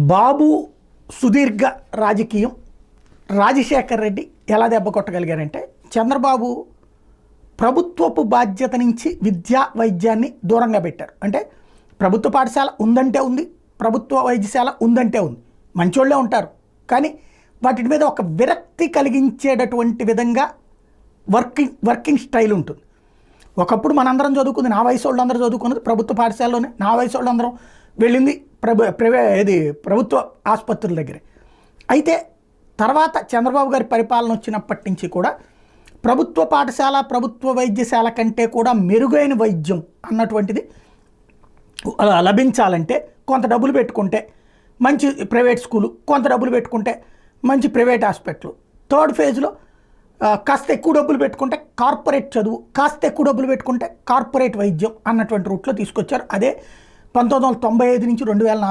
బాబు సుదీర్ఘ రాజకీయం. రాజశేఖర్ రెడ్డి ఎలా దెబ్బ కొట్టగలిగారంటే చంద్రబాబు ప్రభుత్వపు బాధ్యత నుంచి విద్యా వైద్యాన్ని దూరంగా పెట్టారు. అంటే ప్రభుత్వ పాఠశాల ఉందంటే ఉంది ప్రభుత్వ వైద్యశాల ఉందంటే ఉంది. మంచోళ్ళే ఉంటారు. కానీ వాటి మీద ఒక విరక్తి కలిగించేటటువంటి విధంగా వర్కింగ్ వర్కింగ్ స్టైల్ ఉంటుంది. ఒకప్పుడు మనందరం చదువుకుంది నా వయసు వాళ్ళందరూ చదువుకున్నది ప్రభుత్వ పాఠశాలలోనే. నా వయసు వాళ్ళందరం వెళ్ళింది ప్రభు ప్రవే ఇది ప్రభుత్వ ఆసుపత్రుల దగ్గరే. అయితే తర్వాత చంద్రబాబు గారి పరిపాలన వచ్చినప్పటి నుంచి కూడా ప్రభుత్వ పాఠశాల ప్రభుత్వ వైద్యశాల కంటే కూడా మెరుగైన వైద్యం అన్నటువంటిది లభించాలంటే కొంత డబ్బులు పెట్టుకుంటే మంచి ప్రైవేట్ స్కూలు కొంత డబ్బులు పెట్టుకుంటే మంచి ప్రైవేట్ హాస్పిటల్. థర్డ్ ఫేజ్లో కాస్త ఎక్కువ డబ్బులు పెట్టుకుంటే కార్పొరేట్ చదువు కాస్త ఎక్కువ డబ్బులు పెట్టుకుంటే కార్పొరేట్ వైద్యం అన్నటువంటి రూట్లో తీసుకొచ్చారు. అదే పంతొమ్మిది వందల తొంభై ఐదు నుంచి రెండు వేల నాలుగు